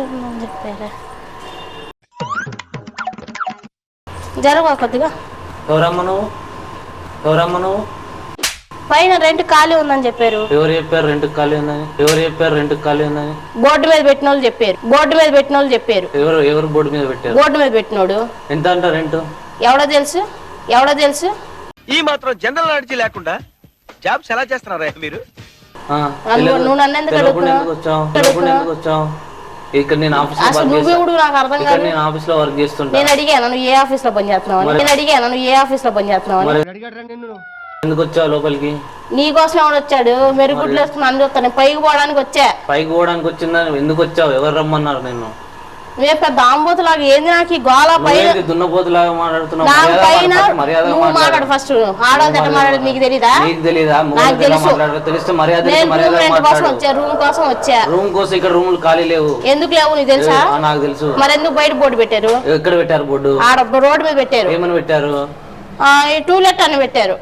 ఉందని చెప్పారా? జరగ కొద్దిగా? నువ్వు? పైన రెంట్ ఖాళీ ఉందని చెప్పారు. ఎవరు చెప్పారు రెంట్ ఖాళీ ఉందని? ఎవరు చెప్పారు రెంట్ ఖాళీ ఉందని? బోర్డు మీద పెట్టిన వాళ్ళు చెప్పారు. బోర్డు మీద పెట్టిన వాళ్ళు చెప్పారు. ఎవరు ఎవరు బోర్డు మీద పెట్టారు? బోర్డు మీద పెట్టినోడు. ఎంత అంట రెంట్? ఎవడో తెలుసు? ఎవడో తెలుసు? ఈ మాత్రం జనరల్ నాలెడ్జ్ లేకుండా జాబ్స్ ఎలా చేస్తున్నారా మీరు? ఆ, నువ్వు- నన్ను ఎందుకు తెలియకుండా అడుగుతున్నావు? ఎందుకు వచ్చావు? ఇక్కడ నేను ఆఫీస్ అసలు నువ్వు కూడా నాకు అర్థం కాదు. నేను ఆఫీస్లో వర్క్ చేస్తుంటా. నేను అడిగాను నువ్వు ఏ ఆఫీస్లో పని చేస్తున్నావు? నేను అడిగాను నువ్వు ఏ ఆఫీస్లో పని చేస్తున్నావు? ఎందుకు వచ్చావు లోపలికి? నీ కోసం ఎవడు వచ్చాడు? మెరుగుడ్లు వేసుకుని అన్ని చూస్తాను. పైకి పోవడానికి వచ్చా? పైకి పోవడానికి వచ్చిందా ఎందుకు వచ్చావు? ఎవరు రమ్మన్నారు నిన్ను? నువ్వే పెద్ద ఆంబోతులాగా ఏంది నాకు ఈ గోళ పైన? దున్నపోతులాగా మాట్లాడుతున్నావు? నువ్వు మాట్లాడు. ఫస్ట్ ఆడవాళ్ళతో ఎట్లా మాట్లాడేది నీకు తెలీదా? నీకు తెలీదా? నాకు మొగోళ్ళతో ఎలా తెలుసు. తెలిస్తే మర్యాద కోసం వచ్చా రూమ్ కోసం వచ్చా? రూమ్ కోసం ఇక్కడ రూములు ఖాళీ లేవు. ఎందుకు లేవు నీకు తెలుసా? నాకు తెలుసు. మరి ఎందుకు బయట బోర్డు పెట్టారు? ఎక్కడ పెట్టారు బోర్డు? ఆడ రోడ్డు మీద పెట్టారు. ఏమని పెట్టారు? టూలెట్ అని పెట్టారు.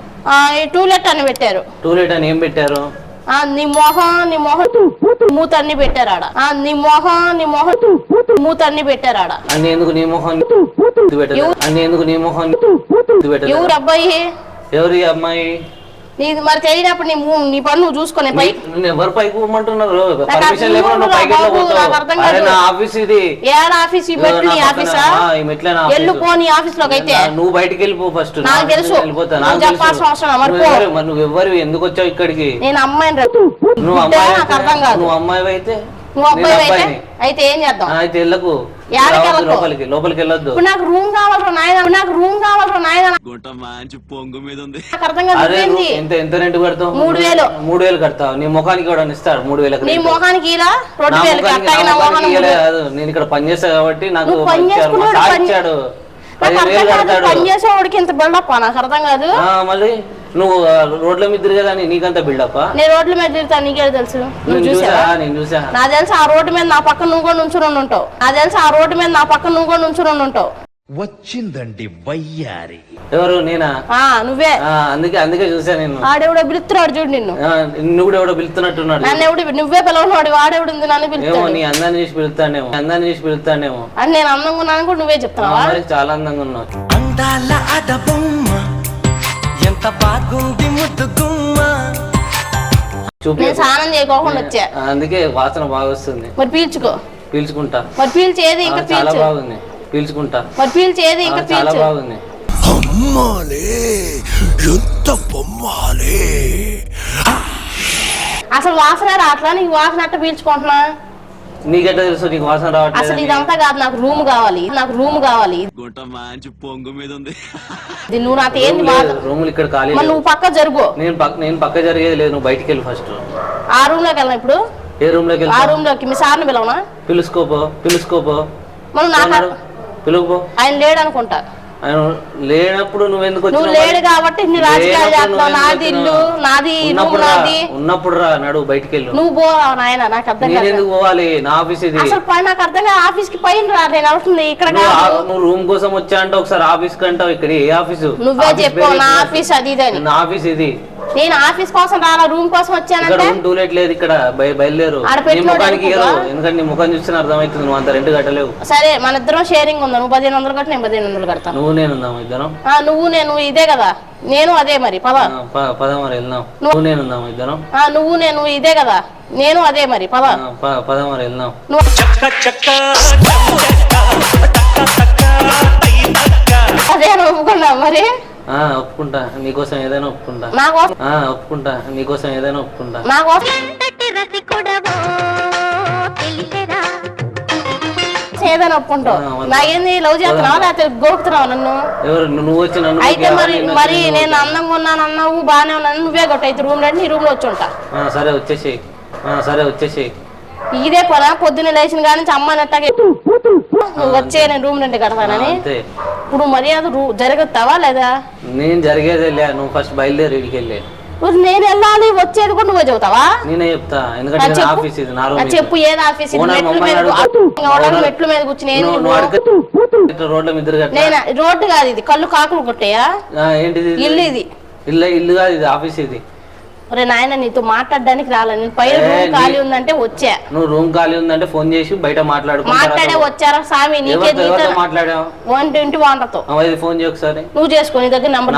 టూలెట్ అని పెట్టారు. టూలెట్ అని ఏం పెట్టారు? ఆ, నీ మొహం నీ మొహం మూత అన్ని పెట్టారు ఆడ ఆ, నీ మొహం నీ మొహం మూత అన్ని పెట్టారు ఆడ అన్ని ఎందుకు నీ మొహం ఎందుకు నీ మొహం ఎవరు అబ్బాయి? ఎవరి అమ్మాయి? నీది మరి తెలియనప్పుడు నీ మూ- నీ పని నువ్వు చూసుకునే పై ఎవరు పైకి పోమంటున్నారు నాకు పర్మిషన్ అర్థం లేకుండా నువ్వు పైకి ఎట్లా బాబు, నాకు అర్థం పోతావు అరే కాదు. నా ఆఫీస్ ఇది ఏడ ఆఫీస్ ఈ మెట్లు నీ ఆఫీసా ఆ, ఈ మెట్లే నా ఎల్లు ఆఫీసు. పో నీ ఆఫీస్లోకి అయితే నా- నువ్వు బయటికి వెళ్ళిపో ఫస్ట్ నాకు తెలుసు. నువ్వు నాకు చెప్పాల్సిన. అవసరం లేదు. మరి పో. నువ్వు ఎవరు ఎందుకు వచ్చావు ఇక్కడికి నేను అమ్మాయిని రా- నువ్వు అమ్మాయి నాకు అర్థం కాదు నువ్వు అమ్మాయి అయితే నువ్వు అబ్బాయి అయితే? ఏం చేద్దాం? అయితే వెళ్ళకు? లోపలికి లోపలికి వెళ్ళొద్దు. నాకు రూమ్ కావాలరా నాయన? నాకు రూమ్ కావాలరా నాయన? గుంట మంచి పొంగు మీద ఉంది. నాకు అర్థం కాదు అరే నువ్వేంది? నువ్వు ఎంత ఎంత రెంట్ కడతావు? మూడు వేలు. మూడు వేలు కడతావు. నీ ముఖానికి కూడా ఇస్తాడు? మూడు వేలకు నీ ఇలా రెండు వేలు ముఖానికి-. నేను ఇక్కడ పని చేస్తా కాబట్టి నాకు ఇచ్చాడు. పని చేసేవాడికి ఇంత బిల్డప్ నాకు అర్థం కాదు. ఆ, మళ్ళీ? నువ్వు రోడ్ల మీద తిరగదని నీకంత బిల్డప్ నేను రోడ్ల మీద తిరుగుతాను నీకే తెలుసు. నువ్వు నేను చూసా చూసావా నేను చూసా. నా తెలుసు ఆ రోడ్డు మీద నా పక్కన నువ్వు కూడా నుంచుని ఉంటావు. నా తెలుసు ఆ రోడ్డు మీద నా పక్కన నువ్వు కూడా నుంచుని ఉంటావు. వచ్చిందండి వయ్యారి. ఎవరు? నేనా? ఆ నువ్వే. ఆ, అందుకే అందుకే చూసా నేను. ఆడెవడో పిలుస్తున్నాడు చూడు నిన్ను. ఆ, నువ్వు కూడా ఎవడో పిలుస్తున్నట్టున్నాడు నన్ను ఎవడు నువ్వే పిలవనాడు వాడెవడు ఉంది నన్ను ఏమో పిలుస్తాడు నీ అందాన్ని చూసి పిలుస్తానేమో అందాన్ని చూసి పిలుస్తానేమో అని నేను అందంగా ఉన్నాను కూడా నువ్వే మరి చాలా అందంగా ఉన్నావు. అందాల అడబొమ్మ ఎంత బాగుంది ముద్దు గుమ్మ చూపి. నేను స్నానం చేయకోకుండా వచ్చా. అందుకే వాసన బాగా వస్తుంది. మరి పీల్చుకో. పీల్చుకుంటా. మరి పీల్చి ఏది ఆ, ఇంకా చాలా పీల్చు. బాగుంది. పీల్చుకుంటా. మరి పీల్చి ఏది ఆ, ఇంకా చాలా పీల్చు. బాగుంది. అమ్మాలే ఎంత బొమ్మాలే. అసలు వాసన రావట్లా? నీకు వాసన అట్ట పీల్చుకుంటున్నా? నీకెట్లా తెలుసు నీకు వాసన అసలు రావట్లేదు ఇదంతా కాదు నాకు రూమ్ కావాలి నాకు రూమ్ కావాలి. మంచి పొంగు మీద ఉంది. ఇది నువ్వు నాతో ఏంది రూములు ఇక్కడ ఖాళీ మరి లేవు. నువ్వు పక్క జరుగు. నేను పక్క నేను పక్క జరిగేది లేదు నువ్వు బయటికి వెళ్ళి ఫస్ట్. ఆ రూమ్లోకి వెళ్ళను ఇప్పుడు. ఏ రూమ్లోకి ఆ రూమ్లోకి మీ సార్ని పిలవనా? పిలుచుకోపో పిలుచుకోపో. మనం నాకు పిలుపుపో ఆయన లేడు అనుకుంటా ఆయన లేనప్పుడు నువ్వు ఎందుకు నువ్వు లేడు? కాబట్టి ఇన్ని రాజకీయాలు లేనప్పుడు చేస్తున్నావు? నువ్వు నాది ఇల్లు? నాది రూమ్ ఉన్నప్పుడు రా నాది. ఉన్నప్పుడు రా నడు బయటికి వెళ్ళు నువ్వు పో నాయన నాకు అర్థం కాదు. ఎందుకు పోవాలి? నా ఆఫీస్ ఇది. అసలు పై నాకు అర్థం కాదు ఆఫీస్కి పైన రా నేను అవుతుంది ఇక్కడ నువ్వు కాదు. ఆ- నువ్వు రూమ్ కోసం వచ్చా అంటే ఒకసారి ఆఫీస్ కంటావు ఇక్కడ ఏ ఆఫీసు? నువ్వే ఆఫీస్ చెప్పు పేరు నా. ఆఫీస్ అది ఇది నా ఆఫీస్ ఇది. నేను ఆఫీస్ కోసం రాలా రూమ్ కోసం వచ్చానంటే? రూమ్ టూలెట్ లేదు ఇక్కడ బయ- బయలుదేరు. ముఖానికి ఎందుకంటే నీ ముఖం చూస్తే అర్థమవుతుంది నువ్వు అంత రెంట్ కట్టలేవు. సరే మన ఇద్దరం షేరింగ్ ఉందా? నువ్వు పదిహేను వందలు కట్టి నేను పదిహేను వందలు కడతాను. నువ్వు నేను ఉందాం ఇద్దరం? ఆ, నువ్వు నేను ఇదే కదా. నేను అదే మరి పద. పద మరి వెళ్దాం. నువ్వు నేను ఉందాం ఇద్దరం? ఆ, నువ్వు నేను ఇదే కదా. నేను అదే మరి పద. పద మరి వెళ్దాం. నువ్వు అదే ఒప్పుకున్నా మరి? ఒప్పుకుంటా. నీకోసం ఏదైనా ఒప్పుకుంటా. నా కోసం ఆ, ఒప్పుకుంటా. నీకోసం ఏదైనా ఒప్పుకుంటా. ఏదైనా ఒప్పుకుంటావు. లవ్ చేస్తున్నావా లేకపోతే గోకుతున్నావా నన్ను? ఎవరు? నువ్వు వచ్చి నన్ను అయితే మరి మరి నేను అందంగా ఉన్నాను అన్నావు బాగానే ఉన్నాను నువ్వే కొట్టు అయితే రూమ్ నీ రూమ్లో వచ్చి ఉంటా. ఆ, సరే వచ్చేసి సరే వచ్చేసి ఇదే పదా పొద్దున్న లేచిన కాడి నుంచి అమ్మ నెట్టగా నువ్వు వచ్చే నేను రూమ్ రెంట్ కడతానని? అంతే. ఇప్పుడు మర్యాద రూ- జరుగుతావా లేదా? నేను జరిగేదే లే నువ్వు ఫస్ట్ బయలుదేరి ఇడికి వెళ్ళి. నేను వెళ్ళాలి వచ్చేది కూడా నువ్వే చెబుతావా? నేనే చెప్తా ఎందుకంటే ఇది నా చెప్పు. ఆఫీస్ ఇది నా ఆ, రూమ్ చెప్పు ఏది ఆఫీస్ ఇది? ఓనర్ మెట్ల మమ్మల్ని మీద అడుగు. ఎవడన్నా ఓనర్ మెట్ల మీద కూర్చుని ఏంది నువ్వు- నువ్వు? నువ్వు అడగ. ఇట్లా రోడ్ల మీద తిరగట్లా? నేను? రోడ్డు కాదు ఇది కళ్ళు కాకులు కొట్టాయా? ఆ, ఏంటిది ఇది? ఇల్లు ఇది. ఇల్లు ఇల్లు కాదు ఇది ఆఫీస్ ఇది. ఒరే నాయన నీతో మాట్లాడడానికి రాలే. నేను ఏ, రూమ్ ఖాళీ ఉందంటే వచ్చా. నువ్వు రూమ్ ఖాళీ ఉందంటే ఫోన్ చేసి బయట మాట్లాడుకుంటారా మాట్లాడే వచ్చారా స్వామి? నీకే మాట్లాడావు? వన్ ట్వంటీ అమ్మాయి ఫోన్ చేయ ఒకసారి. నువ్వు చేసుకో నీ దగ్గర నంబర్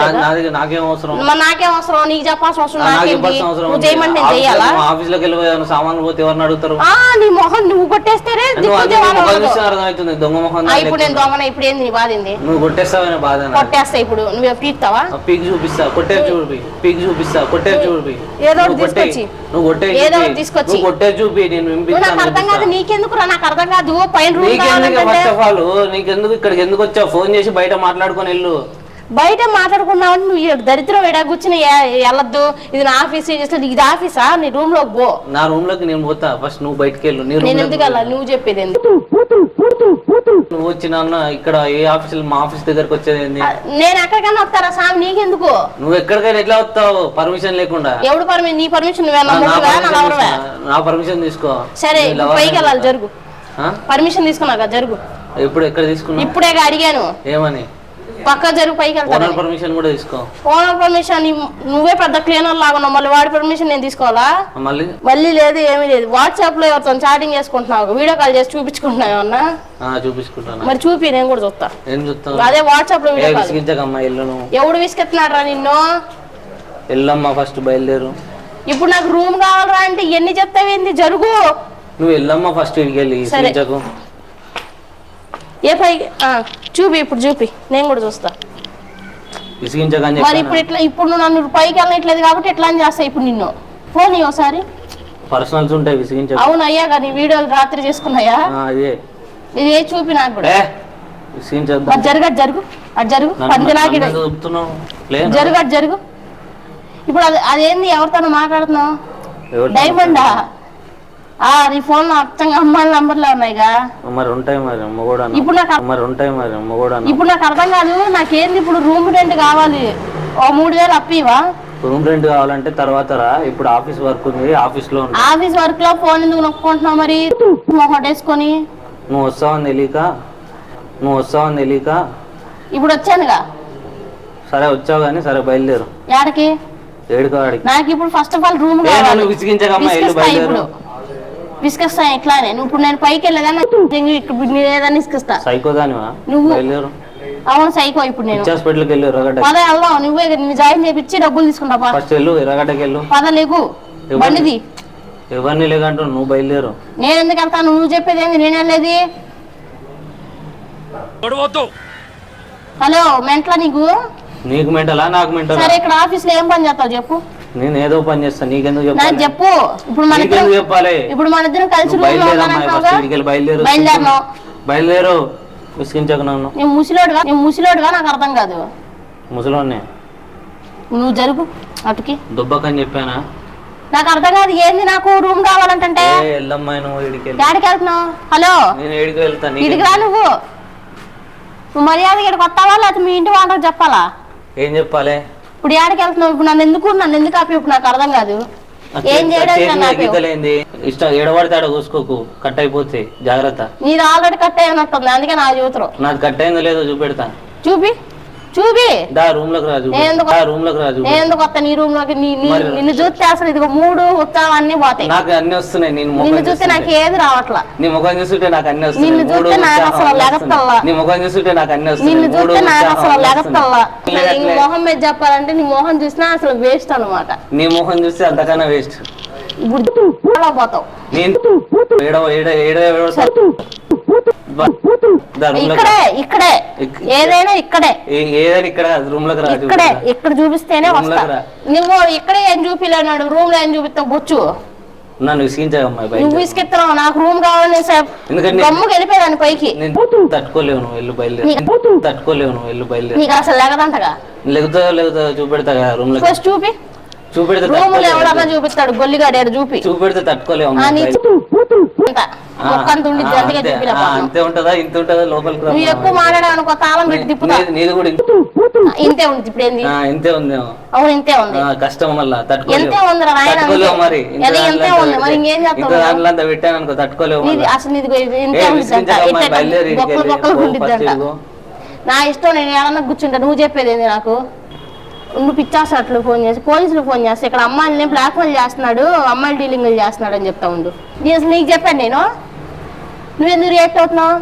నాకేం అవసరం? మరి నాకేం అవసరం? నీకు చెప్పాల్సిన అవసరం నాకు నాకేంటి? నువ్వు. చేయమంటే నేను చెయ్యాలా నువ్వు ఆఫీస్లోకి వెళ్ళిపోయావు సామాన్లు పోతే ఎవరిని అడుగుతారు? ఆ నీ మొహం నువ్వు. చూస్తే అర్థమవుతుంది. దొంగ మొహం ఇప్పుడు నేను దొంగన ఇప్పుడు ఏంది నీ బాధ ఏంది? నువ్వు కొట్టేస్తావని బాధ. కొట్టేస్తా ఇప్పుడు. నువ్వు పీక్తావా? పీక్ చూపిస్తా కొట్టేది చూపి పీక్ చూపిస్తా కొట్టేది చూపి. ఏదో. తీసుకొచ్చి. నువ్వు కొట్టే ఏదో తీసుకొచ్చి. కొట్టే చూపి నేను నాకు అర్థం కాదు నీకెందుకు రా నాకు అర్థం కాదు పైన ఫస్ట్ ఆఫ్ ఆల్ నీకెందుకు ఇక్కడికి ఎందుకు వచ్చావు ఫోన్ చేసి బయట మాట్లాడుకొని వెళ్ళు బయట మాట్లాడుకున్నావు నువ్వు ఈ దరిద్రం ఎడా కూర్చుని వెళ్ళొద్దు. ఇది నా ఆఫీస్ ఇది ఆఫీసా? నీ రూమ్లోకి పో. నా రూమ్లోకి నేను పోతా. ఫస్ట్ నువ్వు బయటకు వెళ్ళు. నీ నేను ఎందుకు వెళ్ళాలి? నువ్వు చెప్పేది ఎందుకు నువ్వు వచ్చిన ఇక్కడ ఏ ఆఫీస్ మా ఆఫీస్ దగ్గరకు వచ్చేది నేను ఎక్కడికైనా వస్తారా సామి నీకెందుకు? నువ్వు ఎక్కడికైనా ఎట్లా వస్తావు? పర్మిషన్ లేకుండా. ఎవడు పర్మిషన్ నీ పర్మిషన్ నా- పర్మిషన్ తీసుకో. సరే ఇప్పుడు పైకి వెళ్ళాలి. జరుగు. ఆ? పర్మిషన్ తీసుకున్నాక జరుగు. ఎప్పుడు ఎక్కడ తీసుకున్నా ఇప్పుడేగా అడిగాను. ఏమని? పక్క జరుగు పైకి ఓనర్ వెళ్తాను పర్మిషన్ కూడా తీసుకో. ఓనర్ పర్మిషన్ నువ్వే పెద్ద క్లీనర్ లాగా ఉన్నావు. మళ్ళీ వాడి పర్మిషన్ నేను తీసుకోవాలా? మళ్ళీ? మళ్ళీ లేదు ఏమీ లేదు. వాట్సాప్లో ఎవరితో చాటింగ్ చేసుకుంటున్నావు. వీడియో కాల్ చేసి చూపించుకుంటున్నావు అన్నా చూపించుకుంటాను. మరి చూపి నేను కూడా చూస్తా. ఏం అదే వాట్సాప్లో వీడియో కాల్ ఎవడు విసుకెత్తున్నాడు రా నిన్ను? ఎల్లమ్మా ఫస్ట్ బయలుదేరు. ఇప్పుడు నాకు రూమ్ కావాలరా అంటే ఎన్ని చెప్తావేంది? జరుగు. నువ్వు ఎల్లమ్మా ఫస్ట్ ఇడికి వెళ్ళి ఏ పై ఆ, చూపి ఇప్పుడు చూపి. నేను కూడా చూస్తా. మరి ఇప్పుడు ఇట్లా ఇప్పుడు నువ్వు నన్ను పైకి వెళ్ళట్లేదు కాబట్టి ఎట్లా అని చేస్తా ఇప్పుడు నిన్ను. ఫోన్ ఒకసారి. పర్సనల్స్ ఉంటాయి విసిగించకు. అవును అయ్యా కానీ వీడియోలు రాత్రి చేసుకున్నాయా? అదే ఇది. ఏ చూపి నాకు కూడా? విసిగించద్దు జరుగు అటు జరుగు అటు జరుగు. పందిలాగి జరుగు అటు జరుగు. ఇప్పుడు అది అదేంది ఎవరితో మాట్లాడుతున్నావు? డైమండా ఆ నీ ఫోన్లో అచ్చంగా అమ్మాయిల నంబర్లు ఉన్నాయిగా మరి ఉంటాయి మరి మొగోడా ఇప్పుడు నాకు మరి ఉంటాయి మరి మొగోడా ఇప్పుడు నాకు అర్థం కాదు నాకేంది ఇప్పుడు రూమ్ రెంట్ కావాలి? ఓ మూడు వేలు అప్పివా రూమ్ రెంట్ కావాలంటే తర్వాత రా ఇప్పుడు ఆఫీస్ వర్క్ ఉంది ఆఫీస్లో ఉంటా. ఆఫీస్ వర్క్లో ఫోన్ ఎందుకు నొక్కుంటున్నావు మరి? మొహం వేసుకొని. నువ్వు వస్తావని తెలియక నువ్వు వస్తావని తెలియక ఇప్పుడు వచ్చానుగా సరే వచ్చావు కానీ సరే బయలుదేరు. యాడకి? ఏడుకోవాడికి నాకు ఇప్పుడు ఫస్ట్ ఆఫ్ ఆల్ రూమ్ ఏ కావాలి. నన్ను విసిగించకమ్మా విసిగిస్తా బయలుదేరు. ఇట్లానే నువ్వు ఇప్పుడు నేను పైకి వెళ్ళేదాన్ని ఇక్కడ ఏదైనా విసిగిస్తా సైకో దానివా? నువ్వు- అవును సైకో ఇప్పుడు నేను. పిచ్చి హాస్పిటల్కి వెళ్ళు ఎర్రగడ్డ పద వెళ్దాం. నువ్వే నువ్వు జాయిన్ చేపించి డబ్బులు తీసుకుంటా. ఫస్ట్ వెళ్ళు ఎర్రగడ్డకి వెళ్ళు. పద లేకు. ఎవరిని? బండిది ఎవరిని లేకంటూ నువ్వు బయలుదేరు. నేను ఎందుకు వెళ్తాను నువ్వు చెప్పేది ఏంది? నేను వెళ్ళేది? హలో మెంట్లా నీకు? నీకు మెంటలా నాకు మెంటలా? సరే ఇక్కడ ఆఫీస్లో ఏం పని చేస్తావు చెప్పు. నేను ఏదో పని చేస్తా నీకెందుకు నాకు చెప్పాలి చెప్పు. ఇప్పుడు మన నీకెందుకు ఇద్దరం చెప్పాలి? ఇప్పుడు మన ఇద్దరం కలిసి నువ్వు రూమ్లో బయలుదేరమ్మా ఉన్నానంటావుగా? ఫస్ట్ ఇడికి వెళ్ళి బయలుదేరు బయలుదేరను. బయలుదేరు విసిగించకు నన్ను. నేను ముసిలోడుగా నేను ముసిలోడుగా నాకు అర్థం కాదు. ముసలోనే. నువ్వు జరుగు అటుకి. దుబ్బకని చెప్పానా? నాకు అర్థం కాదు ఏంది నాకు రూమ్ కావాలంటే? ఏ ఎల్లమ్మాయి నువ్వు ఇడికి వెళ్ళి. డాడీకి వెళ్తున్నావు? హలో? నేను ఏడికి వెళ్తా నీకు ఇడికి రా నువ్వు. నువ్వు మర్యాద ఇక్కడికి వస్తావా లేకపోతే మీ ఇంటి వాళ్ళకి చెప్పాలా? ఏం చెప్పాలి? ఇప్పుడు ఏడకి వెళ్తున్నావు ఇప్పుడు నన్ను ఎందుకు నన్ను ఎందుకు ఆపి ఇప్పుడు నాకు అర్థం కాదు. ఏం? గీతలేంది. ఇష్టం ఎడబడితే ఆడ కూసుకోకు కట్ అయిపోతే జాగ్రత్త. నీది ఆల్రెడీ కట్ అయినట్టుంది అందుకే నా చూతురు నాది కట్ అయిందో లేదో చూపెడతా. చూపి. చూపి దా రూమ్లోకి రా చూపెడతా. నేను ఎందుకు- దా రూమ్లోకి రా నేను చూపెడతా. ఎందుకు వస్తా నీ రూమ్లోకి నీ- నీ- మరి- నిన్ను చూస్తే అసలు ఇదిగో మూడు ఉత్సాహం అన్ని పోతాయి నాకు అన్ని వస్తున్నాయి నేను నిన్ను ముఖం చూస్తే నాకు చూస్తుంటే. ఏది రావట్లా నీ ముఖం చూస్తుంటే నాకు అన్ని వస్తున్నాయి నిన్ను మూడు చూస్తే నాకు ఉత్సాహం అసలు అన్ని లెగస్తల్లా. వస్తున్నాయి. నీ ముఖం చూస్తుంటే నాకు అన్ని వస్తున్నాయి నిన్ను మూడు చూస్తే నాకు ఉత్సాహం అసలు అన్ని లెగస్తల్లా వస్తున్నాయి. నీ మొహం మీద చెప్పాలంటే నీ మొహం చూసినా అసలు వేస్ట్ అన్నమాట నీ ముఖం చూస్తే అంతకన్నా వేస్ట్ ఇప్పుడు అలా పోతావు నేను ఏడో ఏడ ఏడ ఏడో బా. ఇక్కడే. ఇక్కడే. ఇక్- ఏదైనా ఇక్కడే. ఏదైనా ఇక్కడ రూమ్లోకి రా ఇక్కడే. ఇక్కడ చూపిస్తేనే వస్తా. నువ్వు ఇక్కడే ఏం చూపిలేనాడు? రూమ్లో ఏం చూపిస్తావు? బొచ్చు. నన్ను నువ్వు నాకు రూమ్ కావాలని ఎందుకంటే- గమ్ముకి వెళ్ళిపోయాను పైకి. తట్టుకోలేవు బయలుదేరు. తట్టుకోలేవు బయలుదేరు. నీకు అసలు లేకదంటగా? చూపెడతా కదా రూమ్లో చూపి. చూపెడితే రూమ్. ఎవడన్నా చూపిస్తాడు? గొల్లిగాడు చూపి. చూపెడితే తట్టుకోలేవు ఆ, అమ్మా నీ బయట. అంత ఆ, ఒక్కంత అందుకే అంతే, ఉంటదా? ఇంత ఉంటదా లోపలికి నువ్వు ఎక్కువ మాట్లాడావు అనుకో తాళం పెట్టి తిప్పుతా. నీ- నీది కూడా ఇంత- ఉంది ఇప్పుడు ఏంది? ఇంతే ఉందేమో అవును ఇంతే ఉంది. కష్టం మళ్ళా తట్టుకోలేవు. తట్టుకోలేవు మరి. ఇంత ఉంది? మరి ఇంకేం చేస్తావు దాంట్లో అంత పెట్టాను అనుకో తట్టుకోలేవు. అసలు నీది ఇంతే బొక్కలు. బొక్కలు. నా ఇష్టం నేను ఏమన్నా కూర్చుంటా. నువ్వు చెప్పేది ఏంది నాకు? నువ్వు పిచ్చాసట్లు ఫోన్ చేసి పోలీసులు ఫోన్ చేస్తే ఇక్కడ అమ్మాయిని బ్లాక్ మెయిల్ చేస్తున్నాడు అమ్మాయిలు డీలింగ్ చేస్తున్నాడు అని చెప్తా ఉండు. నీకు చెప్పాను నేను? నువ్వెందుకు రియాక్ట్ అవుతున్నావు?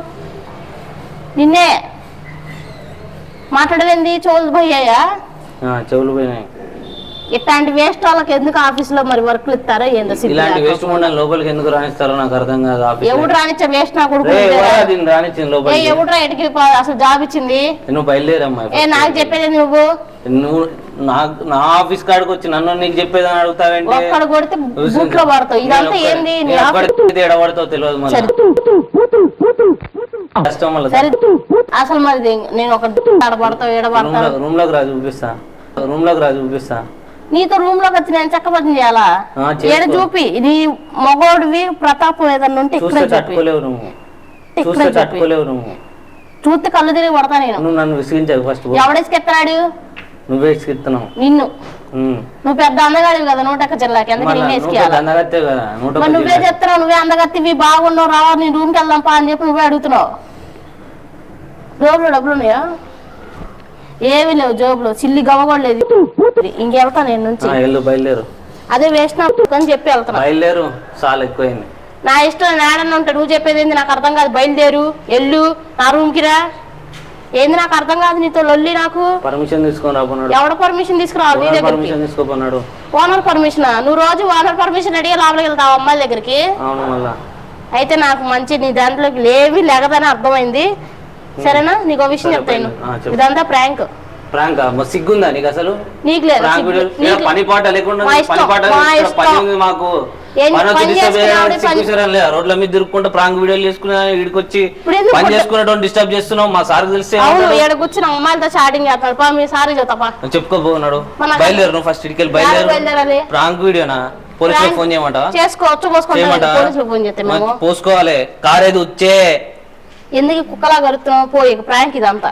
నిన్నే మాట్లాడవేంది చోలు పోయాయా? ఆ, చెవులు పోయినాయి. ఇట్లాంటి వేస్ట్ వాళ్ళకి ఎందుకు ఆఫీస్లో మరి వర్క్లు ఇస్తారో ఏందో ఇలాంటి. వేస్ట్ లోపలికి ఎందుకు రాణిస్తారో నాకు అర్థం కాదు ఆఫీస్ ఎవడు రానిచ్చా వేస్ట్ నా కొడుకు రే, ఎవడురా ఎడికి పో- అసలు జాబ్ ఇచ్చింది? నువ్వు బయలుదేరమ్మా ఏ నాకు చెప్పేది నువ్వు? నువ్వు నా నా ఆఫీస్ కాడికి వచ్చి నన్ను నీకు చెప్పేదని అడుగుతావేంటి? ఒక్కడ కొడితే బుట్లో పడతావు. ఇదంతా ఏంది? నీ ఆఫీస్ తెలియదు మళ్ళీ. సరే. కష్టం మళ్ళీ సరే. అసలు మరి నేను ఒక రూమ్లోకి రా చూపిస్తా. రూమ్లోకి రా చూపిస్తా. నీతో రూమ్లోకి వచ్చి నేను చక్కబద్ధం చేయాలా. ఏడ చూపి. నీ మగోడివి ప్రతాపం ఏదన్నా ఉంటే చూస్తే ఇక్కడే నువ్వు. చూస్తే నువ్వు. కళ్ళు తిరిగి పడతా నేను. నువ్వు నన్ను విసిగించావు ఫస్ట్ ఎవడేసుకెత్తాడు నువ్వే ఇసుకిస్తున్నావు నిన్ను. నువ్వు పెద్ద అందగాడివి కదా నూట ఒక్క జిల్లాకి ఎందుకు నువ్వు మరి. చెప్తున్నావు నువ్వే అందగత్తివి బాగున్నావు రావా నీ రూమ్కి వెళ్దాం పా అని చెప్పి నువ్వే అడుగుతున్నావు. జోబులో డబ్బులు ఉన్నాయా ఏమీ లేవు జోబులో చిల్లి గవ్వ కూడా లేదు. ఇంకెళ్తా నేను నుంచి. బయలుదేరు. అదే వేస్ట్ నా అని చెప్పి వెళ్తున్నా. బయలుదేరు చాలా ఎక్కువైంది. నా ఇష్టం నేడన్నా ఉంటాడు నువ్వు చెప్పేది నాకు అర్థం కాదు బయలుదేరు ఎల్లు నా రూమ్కి రా. ఏంది నాకు అర్థం కాదు నీతో లొల్లి నాకు. పర్మిషన్ తీసుకొని రాబోన్నాడు ఎవడ పర్మిషన్ తీసుకురావాలి? నీ దగ్గరికి. పర్మిషన్ ఓనర్ పర్మిషన్ నువ్వు రోజు ఓనర్ పర్మిషన్ అడిగే లోపలికి వెళ్తావు అమ్మాయిల దగ్గరికి? అవును మళ్ళా. అయితే నాకు మంచి నీ దాంట్లోకి లేవి లేకదని అర్థమైంది. సరేనా? నీకు ఒక విషయం చెప్తాను. ఇదంతా ప్రాంక్ ప్రాంక్ సిగ్గుందా నీకు అసలు? నీకు లేదు పని పాట లేకుండా మా పని ఇష్టం, పాట మాకు. రోడ్ల మీద వీడియోలు పని చేసుకునేటువంటి డిస్టర్బ్ చేస్తున్నావు? మా సార్ తెలిస్తే అవును ఏమంటాడు? ఏడు కూర్చుని అమ్మాయిలతో చాటింగ్ చేస్తాడు. పా మీ సారీ చెప్తాపా చెప్పుకోబోన్నాడు మన- బయలుదేరు నువ్వు ఫస్ట్ ఇడికి బయలుదేరు? ప్రాంక్ వీడియోనా? పోలీసులకు ఫోన్ చేయమంటావా? చేసుకోవచ్చు పోసుకోవాలి. కార్ ఏది వచ్చే. ఎందుకు కుక్కలా కలుగుతున్నావు పోయి ప్రాంక్ ఇదంతా.